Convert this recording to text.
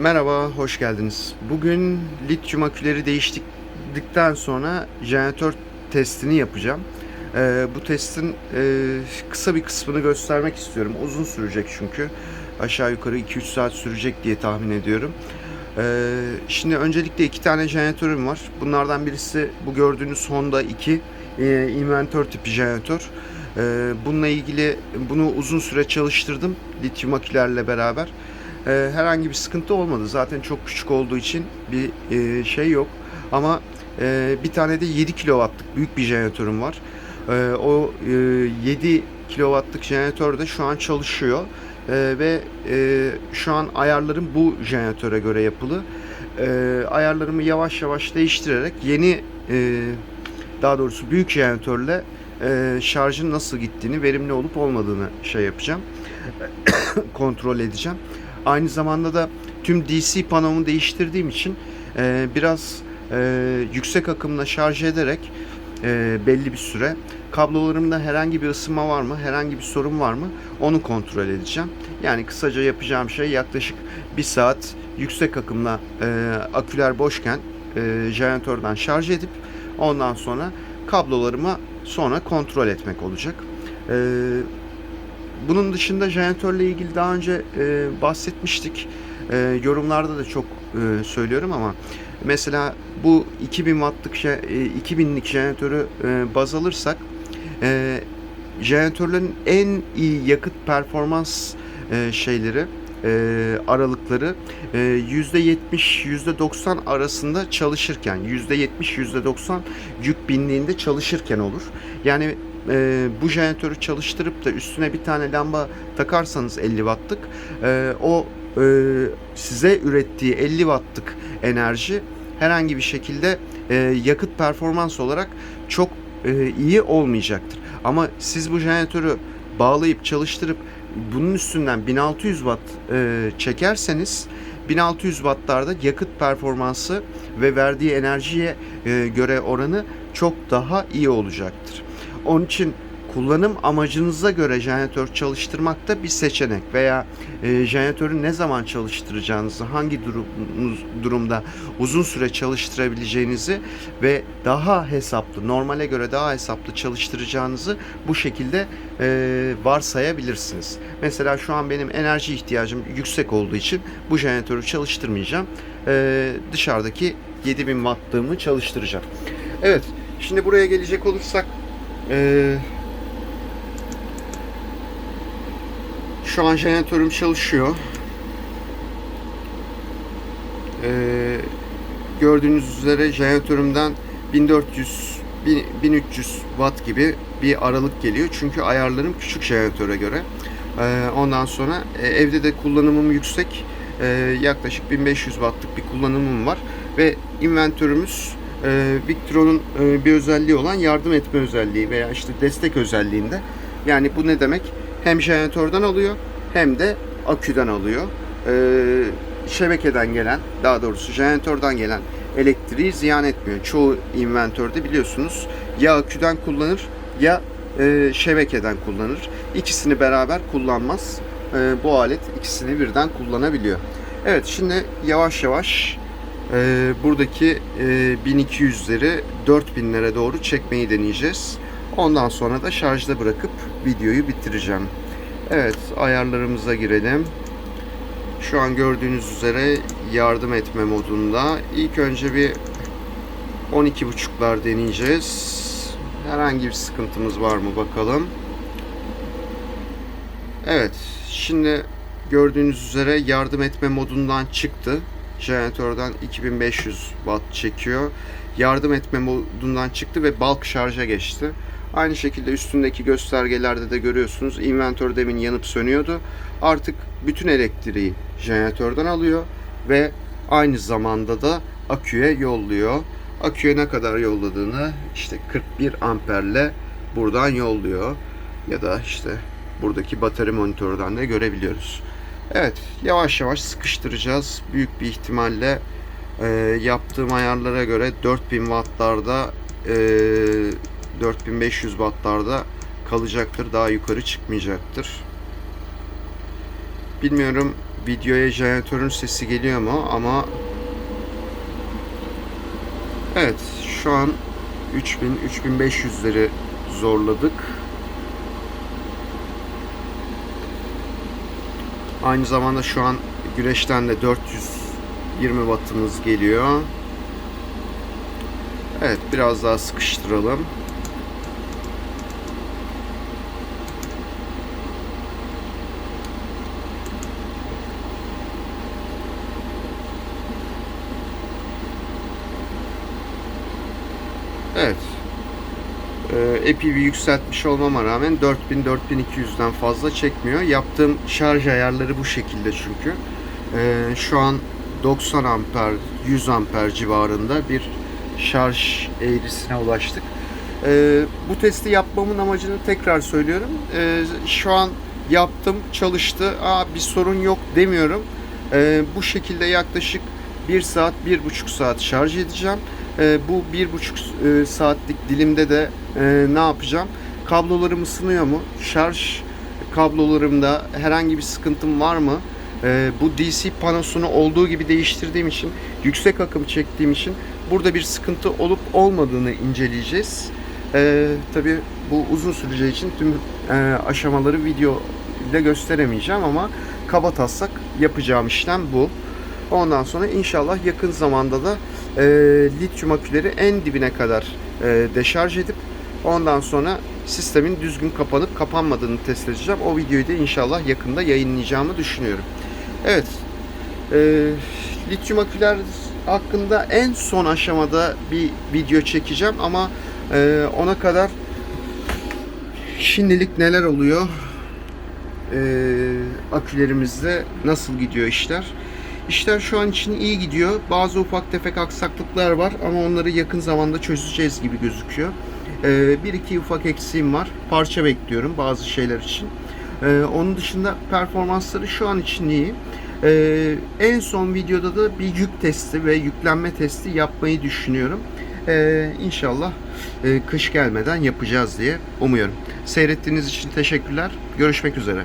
Merhaba, hoş geldiniz. Bugün lityum aküleri değiştirdikten sonra jeneratör testini yapacağım. Ee, bu testin e, kısa bir kısmını göstermek istiyorum. Uzun sürecek çünkü. Aşağı yukarı 2-3 saat sürecek diye tahmin ediyorum. Ee, şimdi öncelikle iki tane jeneratörüm var. Bunlardan birisi bu gördüğünüz Honda 2 e, inventör tipi jeneratör. Ee, bununla ilgili bunu uzun süre çalıştırdım lityum akülerle beraber. Ee, herhangi bir sıkıntı olmadı. Zaten çok küçük olduğu için bir e, şey yok. Ama e, bir tane de 7 kW'lık büyük bir jeneratörüm var. Ee, o e, 7 kW'lık jeneratör de şu an çalışıyor. Ee, ve e, şu an ayarlarım bu jeneratöre göre yapılı. Ee, ayarlarımı yavaş yavaş değiştirerek yeni e, daha doğrusu büyük jeneratörle e, şarjın nasıl gittiğini, verimli olup olmadığını şey yapacağım. kontrol edeceğim. Aynı zamanda da tüm DC panomu değiştirdiğim için e, biraz e, yüksek akımla şarj ederek e, belli bir süre kablolarımda herhangi bir ısınma var mı, herhangi bir sorun var mı onu kontrol edeceğim. Yani kısaca yapacağım şey yaklaşık bir saat yüksek akımla e, aküler boşken e, jeneratörden şarj edip ondan sonra kablolarıma sonra kontrol etmek olacak. E, bunun dışında jeneratörle ilgili daha önce e, bahsetmiştik. E, yorumlarda da çok e, söylüyorum ama mesela bu 2000 wattlık e, 2000'lik jeneratörü e, baz alırsak e, jeneratörlerin en iyi yakıt performans e, şeyleri e, aralıkları e, %70 %90 arasında çalışırken %70 %90 yük binliğinde çalışırken olur. Yani e, bu jeneratörü çalıştırıp da üstüne bir tane lamba takarsanız 50 wattlık e, o e, size ürettiği 50 wattlık enerji herhangi bir şekilde e, yakıt performans olarak çok e, iyi olmayacaktır. Ama siz bu jeneratörü bağlayıp çalıştırıp bunun üstünden 1600 watt e, çekerseniz 1600 wattlarda yakıt performansı ve verdiği enerjiye e, göre oranı çok daha iyi olacaktır. Onun için kullanım amacınıza göre jeneratör çalıştırmak da bir seçenek veya e, jeneratörü ne zaman çalıştıracağınızı, hangi durum, durumda uzun süre çalıştırabileceğinizi ve daha hesaplı, normale göre daha hesaplı çalıştıracağınızı bu şekilde e, varsayabilirsiniz. Mesela şu an benim enerji ihtiyacım yüksek olduğu için bu jeneratörü çalıştırmayacağım. E, dışarıdaki 7000 wattlığımı çalıştıracağım. Evet, şimdi buraya gelecek olursak ee, şu an jeneratörüm çalışıyor. Ee, gördüğünüz üzere jeneratörümden 1400 1000 1300 watt gibi bir aralık geliyor. Çünkü ayarlarım küçük jeneratöre göre. Ee, ondan sonra e, evde de kullanımım yüksek. Ee, yaklaşık 1500 wattlık bir kullanımım var ve inventörümüz e, Victron'un e, bir özelliği olan yardım etme özelliği veya işte destek özelliğinde. Yani bu ne demek? Hem jeneratörden alıyor hem de aküden alıyor. E, şebekeden gelen, daha doğrusu jeneratörden gelen elektriği ziyan etmiyor. Çoğu inventörde biliyorsunuz ya aküden kullanır ya e, şebekeden kullanır. İkisini beraber kullanmaz. E, bu alet ikisini birden kullanabiliyor. Evet şimdi yavaş yavaş e, buradaki e, 1200'leri 4000'lere doğru çekmeyi deneyeceğiz. Ondan sonra da şarjda bırakıp videoyu bitireceğim. Evet ayarlarımıza girelim. Şu an gördüğünüz üzere yardım etme modunda. İlk önce bir 12.5'lar deneyeceğiz. Herhangi bir sıkıntımız var mı bakalım. Evet şimdi gördüğünüz üzere yardım etme modundan çıktı jeneratörden 2500 watt çekiyor. Yardım etme modundan çıktı ve bulk şarja geçti. Aynı şekilde üstündeki göstergelerde de görüyorsunuz. Inventör demin yanıp sönüyordu. Artık bütün elektriği jeneratörden alıyor ve aynı zamanda da aküye yolluyor. Aküye ne kadar yolladığını işte 41 amperle buradan yolluyor. Ya da işte buradaki batarya monitörden de görebiliyoruz. Evet, yavaş yavaş sıkıştıracağız. Büyük bir ihtimalle e, yaptığım ayarlara göre 4000 wattlarda e, 4500 wattlarda kalacaktır. Daha yukarı çıkmayacaktır. Bilmiyorum videoya jeneratörün sesi geliyor mu ama Evet şu an 3000 3500'leri zorladık. Aynı zamanda şu an güneşten de 420 wattımız geliyor. Evet biraz daha sıkıştıralım. Evet. Bir yükseltmiş olmama rağmen 4000-4200'den fazla çekmiyor. Yaptığım şarj ayarları bu şekilde çünkü. Ee, şu an 90 amper, 100 amper civarında bir şarj eğrisine ulaştık. Ee, bu testi yapmamın amacını tekrar söylüyorum. Şu an yaptım, çalıştı. Aa, bir sorun yok demiyorum. Bu şekilde yaklaşık 1 saat, 1,5 saat şarj edeceğim. Ee, bu 1,5 e, saatlik dilimde de e, ne yapacağım? Kablolarım ısınıyor mu? Şarj kablolarımda herhangi bir sıkıntım var mı? Ee, bu DC panosunu olduğu gibi değiştirdiğim için, yüksek akım çektiğim için burada bir sıkıntı olup olmadığını inceleyeceğiz. Ee, tabii bu uzun süreceği için tüm e, aşamaları video ile gösteremeyeceğim ama kaba taslak yapacağım işlem bu. Ondan sonra inşallah yakın zamanda da e, lityum aküleri en dibine kadar e, deşarj edip ondan sonra sistemin düzgün kapanıp kapanmadığını test edeceğim. O videoyu da inşallah yakında yayınlayacağımı düşünüyorum. Evet, e, lityum aküler hakkında en son aşamada bir video çekeceğim ama e, ona kadar şimdilik neler oluyor? E, akülerimizde nasıl gidiyor işler? İşler şu an için iyi gidiyor. Bazı ufak tefek aksaklıklar var ama onları yakın zamanda çözeceğiz gibi gözüküyor. Ee, bir iki ufak eksiğim var. Parça bekliyorum bazı şeyler için. Ee, onun dışında performansları şu an için iyi. Ee, en son videoda da bir yük testi ve yüklenme testi yapmayı düşünüyorum. Ee, inşallah e, kış gelmeden yapacağız diye umuyorum. Seyrettiğiniz için teşekkürler. Görüşmek üzere.